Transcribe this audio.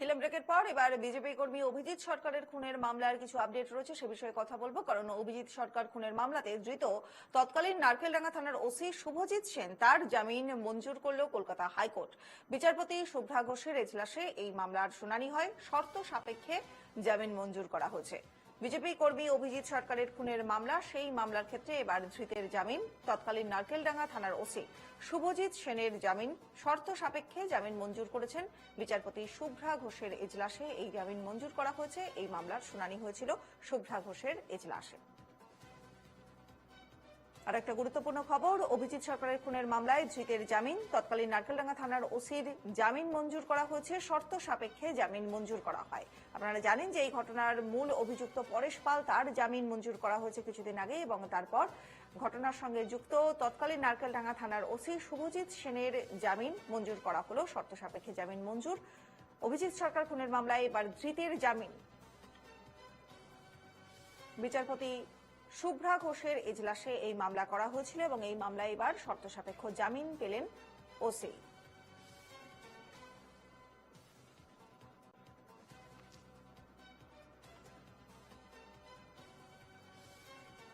Film ব্রেকের পর এবার বিজেপি কর্মী অভিজিৎ সরকারের খুনের মামলার কিছু আপডেট রয়েছে, সে বিষয়ে কথা বলব। কারণ অভিজিৎ সরকার খুনের মামলাতে ধৃত তৎকালীন নারকেলডাঙ্গা থানার ওসি শুভজিৎ সেন তার জামিন মঞ্জুর করল কলকাতা হাইকোর্ট। বিচারপতি শুভ্রা ঘোষের এজলাসে এই মামলার শুনানি হয়। শর্ত সাপেক্ষে জামিন মঞ্জুর করা হয়েছে। বিজেপি কর্মী অভিজিৎ সরকারের খুনের মামলা, সেই মামলার ক্ষেত্রে এবার ধৃতের জামিন। তৎকালীন নারকেলডাঙ্গা থানার ওসি শুভজিৎ সেনের জামিন। শর্ত সাপেক্ষে জামিন মঞ্জুর করেছেন বিচারপতি শুভ্রা ঘোষের এজলাসে। এই জামিন মঞ্জুর করা হয়েছে। এই মামলার শুনানি হয়েছিল শুভ্রা ঘোষের এজলাসে। আর একটা গুরুত্বপূর্ণ খবর, অভিজিৎ সরকারের খুনের মামলায় ধৃতের জামিন, তৎকালীন নারকেলডাঙ্গা থানার ওসির জামিন মঞ্জুর করা হয়েছে, শর্ত সাপেক্ষে জামিন মঞ্জুর করা হয়। আপনারা জানেন যে এই ঘটনার মূল অভিযুক্ত পরেশ পাল, তার জামিন মঞ্জুর করা হয়েছে কিছুদিন আগে এবং তারপর ঘটনার সঙ্গে যুক্ত তৎকালীন নারকেলডাঙ্গা থানার ওসি শুভজিৎ সেনের জামিন মঞ্জুর করা হলো, শর্ত সাপেক্ষে জামিন মঞ্জুর। অভিজিৎ সরকার খুনের মামলায় এবার ধৃতের জামিন। বিচারপতি শুভ্রা ঘোষের এজলাসে এই মামলা করা হয়েছিল এবং এই মামলায় এবার শর্ত সাপেক্ষ জামিন পেলেন ওসি।